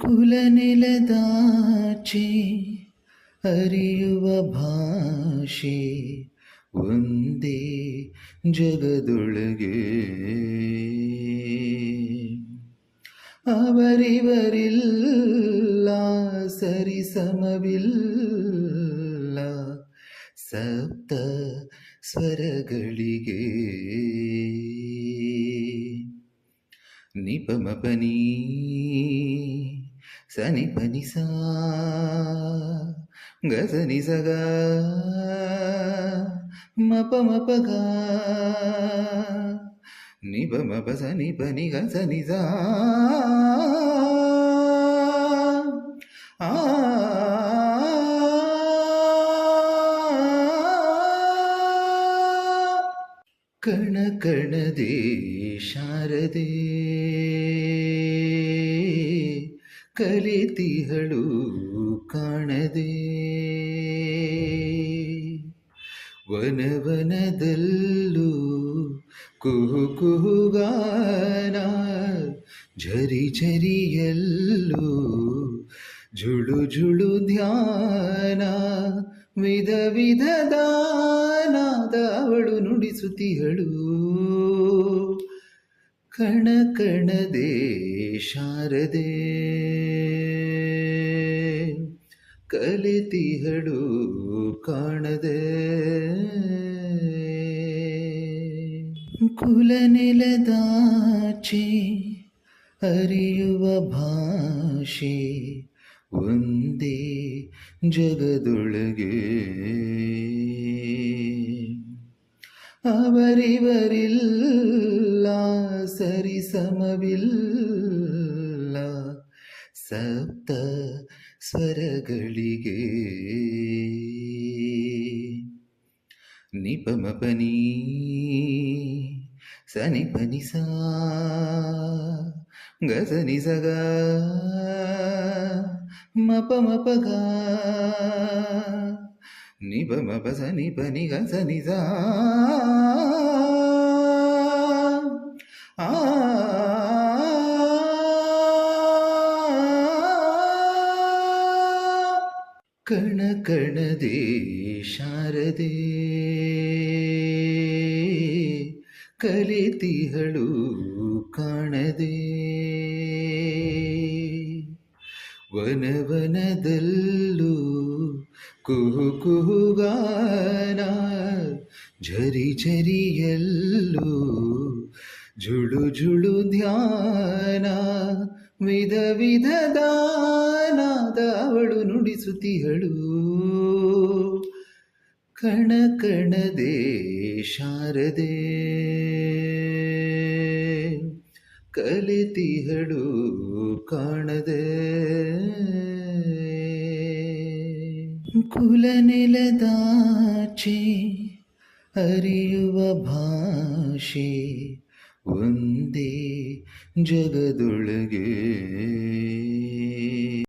ಕುಲನೆಲದಾಚೆ ಅರಿಯುವ ಭಾಷೆ ಒಂದೇ ಜಗದೊಳಗೆ ಅವರಿವರಿಲ್ಲ ಸರಿಸಮವಿಲ್ಲ ಸಪ್ತ ಸ್ವರಗಳಿಗೆ ನಿಪಮಪನಿ ಸನಿ ಪನಿ ಸಾ ಗಸನಿ ಸಗ ಮಪ ಮಪ ಗ ನಿಪ ಮಪ ಸನಿ ಪನಿ ಗಸನಿ ಸಾ ಆ ಕಣ ಕಣದೆ ಶಾರದೆ ಕಲಿತಿಹಳು ಕಾಣದೆ. ವನವನದಲ್ಲೂ ಕುಹು ಕುಹುಗಾನ ಝರಿ ಝರಿಯಲ್ಲೂ ಜುಳು ಜುಳು ಧ್ಯಾನ ವಿಧ ವಿಧ ದಾನಾದ ಅವಳು ನುಡಿಸುತ್ತಿಹಳು ಕಣ ಕಣದೇ ಶಾರದೆ. ಕಲಿತಿಹಳು ಕಾಣದೆ. ಕುಲನೆಲದಾಚೆ ಅರಿಯುವ ಭಾಷೆ ಒಂದೇ ಜಗದೊಳಗೆ. ಅವರಿವರಿಲ್ಲ ಸರಿಸಮವಿಲ್ಲ ಸಪ್ತ ಸ್ವರಗಳಿಗೆ ನಿಪಮಪನಿ ಸನಿ ಪನಿ ಸಾ ಗಸನಿ ಸಗ ಮಪ ಮಪ ಗ ನಿಪ ಮಪ ಸನಿ ಪನಿ ಗಸನಿ ಸಾ ಆ ಕಣ ಕಣದೆ ಶಾರದೆ. ಕಲಿತಿಹಳು ಕಾಣದೆ. ವನವನದಲ್ಲೂ ಕುಹು ಕುಹುಗಾನ ಝರಿ ಝರಿಯಲ್ಲೂ ಜುಳು ಜುಳು ಧ್ಯಾನ ವಿಧ ವಿಧದ ನಾದವಳು ನುಡಿಸುತ್ತಿಹಳು ಕಣ ಕಣದೆ ಶಾರದೆ. ಕಲಿತಿಹಳು ಕಾಣದೆ. ಕುಲನೆಲದಾಚೆ ಅರಿಯುವ ಭಾಷೆ ಒಂದೇ ಜಗದೊಳಗೆ.